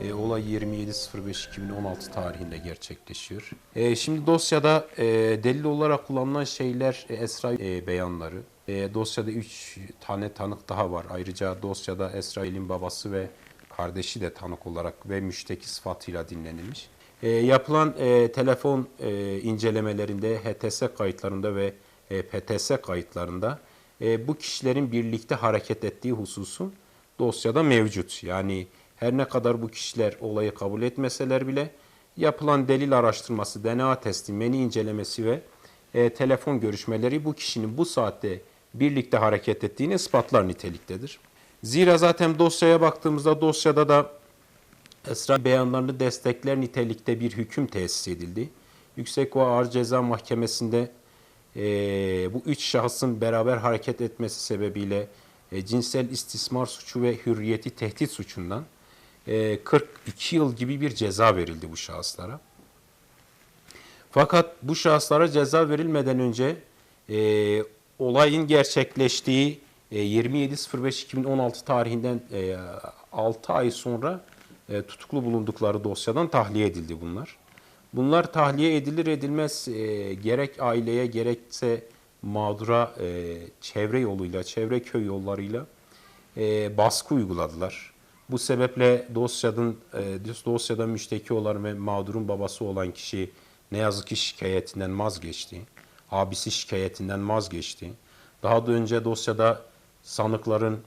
E, olay 27.05.2016 tarihinde gerçekleşiyor. E, şimdi dosyada e, delil olarak kullanılan şeyler e, Esra e, beyanları. E, dosyada 3 tane tanık daha var. Ayrıca dosyada Esrail'in babası ve kardeşi de tanık olarak ve müşteki sıfatıyla dinlenilmiş. E, yapılan e, telefon e, incelemelerinde, HTS kayıtlarında ve e, PTS kayıtlarında e, bu kişilerin birlikte hareket ettiği hususu dosyada mevcut. Yani her ne kadar bu kişiler olayı kabul etmeseler bile yapılan delil araştırması, DNA testi, meni incelemesi ve e, telefon görüşmeleri bu kişinin bu saatte birlikte hareket ettiğini ispatlar niteliktedir. Zira zaten dosyaya baktığımızda dosyada da Esra beyanlarını destekler nitelikte bir hüküm tesis edildi. Yüksek ve Ağır Ceza Mahkemesi'nde eee, bu üç şahsın beraber hareket etmesi sebebiyle e, cinsel istismar suçu ve hürriyeti tehdit suçundan e, 42 yıl gibi bir ceza verildi bu şahıslara. Fakat bu şahıslara ceza verilmeden önce e, olayın gerçekleştiği e, 27.05.2016 tarihinden e, 6 ay sonra e, tutuklu bulundukları dosyadan tahliye edildi bunlar. Bunlar tahliye edilir edilmez e, gerek aileye gerekse mağdura e, çevre yoluyla, çevre köy yollarıyla e, baskı uyguladılar. Bu sebeple dosyanın e, dosyada müşteki olan ve mağdurun babası olan kişi ne yazık ki şikayetinden vazgeçti. Abisi şikayetinden vazgeçti. Daha da önce dosyada sanıkların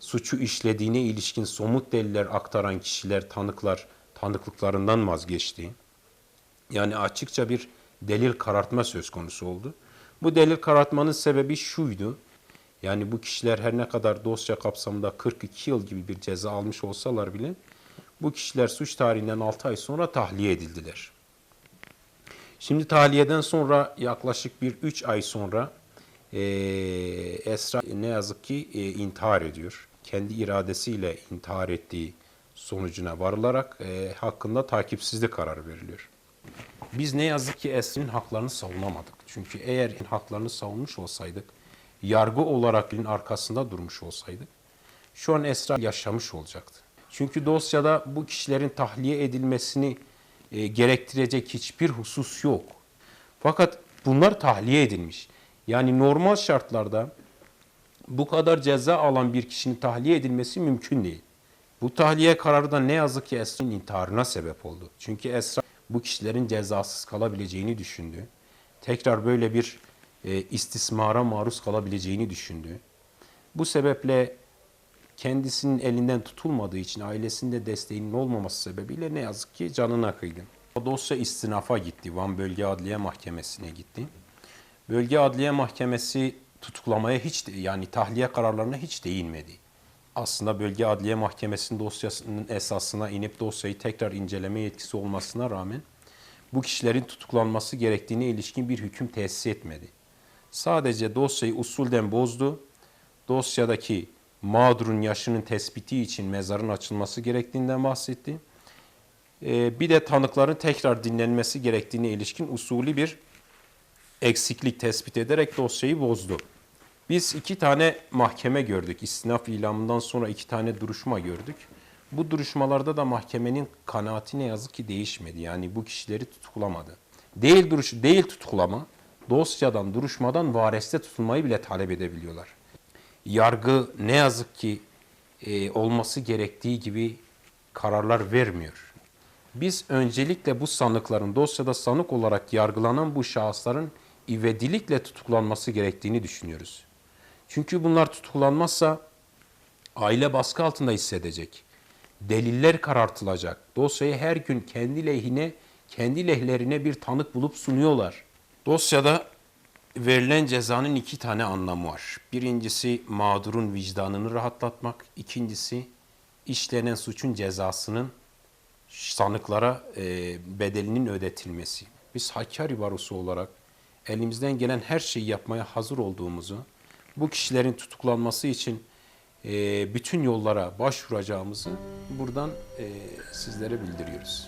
suçu işlediğine ilişkin somut deliller aktaran kişiler, tanıklar tanıklıklarından vazgeçti. Yani açıkça bir delil karartma söz konusu oldu. Bu delil karartmanın sebebi şuydu. Yani bu kişiler her ne kadar dosya kapsamında 42 yıl gibi bir ceza almış olsalar bile bu kişiler suç tarihinden 6 ay sonra tahliye edildiler. Şimdi tahliyeden sonra yaklaşık bir 3 ay sonra eee, Esra ne yazık ki eee, intihar ediyor. Kendi iradesiyle intihar ettiği sonucuna varılarak eee, hakkında takipsizlik kararı veriliyor. Biz ne yazık ki Esra'nın haklarını savunamadık. Çünkü eğer haklarını savunmuş olsaydık, yargı olarak arkasında durmuş olsaydık, şu an Esra yaşamış olacaktı. Çünkü dosyada bu kişilerin tahliye edilmesini e, gerektirecek hiçbir husus yok. Fakat bunlar tahliye edilmiş. Yani normal şartlarda bu kadar ceza alan bir kişinin tahliye edilmesi mümkün değil. Bu tahliye kararı da ne yazık ki Esra'nın intiharına sebep oldu. Çünkü Esra bu kişilerin cezasız kalabileceğini düşündü. Tekrar böyle bir e, istismara maruz kalabileceğini düşündü. Bu sebeple kendisinin elinden tutulmadığı için ailesinde desteğinin olmaması sebebiyle ne yazık ki canına kıydı. Dosya istinafa gitti. Van Bölge Adliye Mahkemesi'ne gitti. Bölge Adliye Mahkemesi tutuklamaya hiç yani tahliye kararlarına hiç değinmedi. Aslında Bölge Adliye Mahkemesi'nin dosyasının esasına inip dosyayı tekrar inceleme yetkisi olmasına rağmen bu kişilerin tutuklanması gerektiğine ilişkin bir hüküm tesis etmedi. Sadece dosyayı usulden bozdu. Dosyadaki mağdurun yaşının tespiti için mezarın açılması gerektiğinden bahsetti. Ee, bir de tanıkların tekrar dinlenmesi gerektiğine ilişkin usulü bir eksiklik tespit ederek dosyayı bozdu. Biz iki tane mahkeme gördük. İstinaf ilamından sonra iki tane duruşma gördük. Bu duruşmalarda da mahkemenin kanaati ne yazık ki değişmedi. Yani bu kişileri tutuklamadı. Değil duruş, değil tutuklama, dosyadan, duruşmadan vareste tutulmayı bile talep edebiliyorlar. Yargı ne yazık ki e, olması gerektiği gibi kararlar vermiyor. Biz öncelikle bu sanıkların dosyada sanık olarak yargılanan bu şahısların ivedilikle tutuklanması gerektiğini düşünüyoruz. Çünkü bunlar tutuklanmazsa aile baskı altında hissedecek. Deliller karartılacak. Dosyayı her gün kendi lehine, kendi lehlerine bir tanık bulup sunuyorlar. Dosyada verilen cezanın iki tane anlamı var. Birincisi mağdurun vicdanını rahatlatmak. İkincisi işlenen suçun cezasının sanıklara e, bedelinin ödetilmesi. Biz Hakkari Barosu olarak elimizden gelen her şeyi yapmaya hazır olduğumuzu, bu kişilerin tutuklanması için e, bütün yollara başvuracağımızı buradan e, sizlere bildiriyoruz.